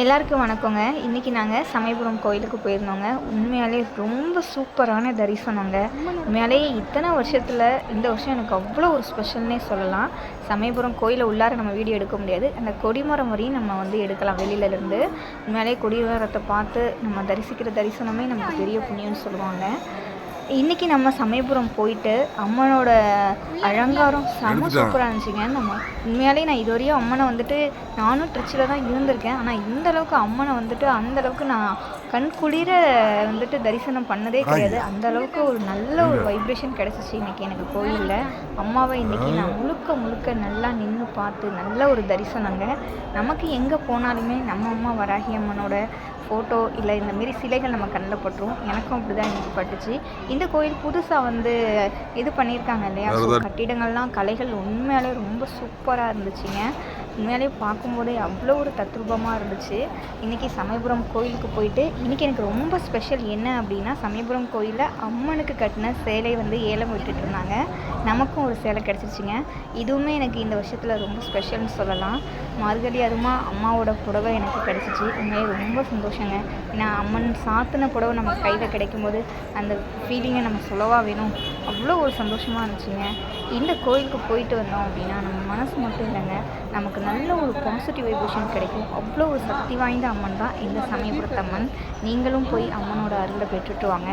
எல்லாருக்கும் வணக்கங்க. இன்றைக்கி நாங்கள் சமயபுரம் கோயிலுக்கு போயிருந்தோங்க. உண்மையாலே ரொம்ப சூப்பரான தரிசனங்க. உண்மையாலே இத்தனை வருஷத்தில் இந்த வருஷம் எனக்கு அவ்வளோ ஒரு ஸ்பெஷல்னே சொல்லலாம். சமயபுரம் கோயிலை உள்ளார நம்ம வீடியோ எடுக்க முடியாது. அந்த கொடிமரம் வரையும் நம்ம வந்து எடுக்கலாம் வெளியில இருந்து. உண்மையாலே கொடிமரத்தை பார்த்து நம்ம தரிசிக்கிற தரிசனமே நமக்கு பெரிய புண்ணியம்னு சொல்லுவாங்க. இன்றைக்கி நம்ம சமயபுரம் போயிட்டு அம்மனோட அலங்காரம் செம சூப்பராக இருந்துச்சுங்க. நம்ம உண்மையாலே நான் இதுவரையும் அம்மனை வந்துட்டு நானும் திருச்சியில் தான் இருந்திருக்கேன். ஆனால் இந்த அளவுக்கு அம்மனை வந்துட்டு அந்த அளவுக்கு நான் கண் குளிர வந்துட்டு தரிசனம் பண்ணதே கிடையாது. அந்த அளவுக்கு ஒரு நல்ல ஒரு வைப்ரேஷன் கிடச்சிச்சு இன்னைக்கு எனக்கு கோயிலில். அம்மாவை இன்னைக்கு நான் முழுக்க முழுக்க நல்லா நின்று பார்த்து நல்ல ஒரு தரிசனங்க. நமக்கு எங்கே போனாலுமே நம்ம அம்மா வராகி அம்மனோட ஃபோட்டோ இல்லை இந்த மாரி சிலைகள் நம்ம கண்ணில் பட்டுரும் எனக்கும் அப்படி தான் இன்னைக்கு பட்டுச்சு இந்த கோயில் புதுசாக வந்து இது பண்ணியிருக்காங்க இல்லையா? கட்டிடங்கள்லாம் கலைகள் உண்மையாலே ரொம்ப சூப்பராக இருந்துச்சுங்க. உண்மையாலே பார்க்கும்போதே அவ்வளோ ஒரு தத்ரூபமாக இருந்துச்சு. இன்றைக்கி சமயபுரம் கோயிலுக்கு போயிட்டு இன்றைக்கி எனக்கு ரொம்ப ஸ்பெஷல் என்ன அப்படின்னா சமயபுரம் கோயிலில் அம்மனுக்கு கட்டின சேலை வந்து ஏலம் விட்டுட்டு இருந்தாங்க. நமக்கும் ஒரு சேலை கிடச்சிருச்சுங்க. இதுவுமே எனக்கு இந்த வருஷத்தில் ரொம்ப ஸ்பெஷல்னு சொல்லலாம். மார்கழி அதுமா அம்மாவோட புடவை எனக்கு கிடச்சிச்சு. உண்மையாக ரொம்ப சந்தோஷங்க. ஏன்னா அம்மன் சாத்தின புடவை நம்ம கையில் கிடைக்கும்போது அந்த ஃபீலிங்கை நம்ம சொல்லவா வேணும்? அவ்வளோ ஒரு சந்தோஷமாக இருந்துச்சுங்க. இந்த கோயிலுக்கு போயிட்டு வந்தோம் அப்படின்னா நம்ம மனசு மட்டும் இல்லைங்க. நமக்கு நல்ல ஒரு பாசிட்டிவ் வைப்ரேஷன் கிடைக்கும். அவ்வளோ ஒரு சக்தி வாய்ந்த அம்மன் தான் இந்த சமயபுரத்து அம்மன். நீங்களும் போய் அம்மனோட அருளை பெற்றுட்டு வாங்க.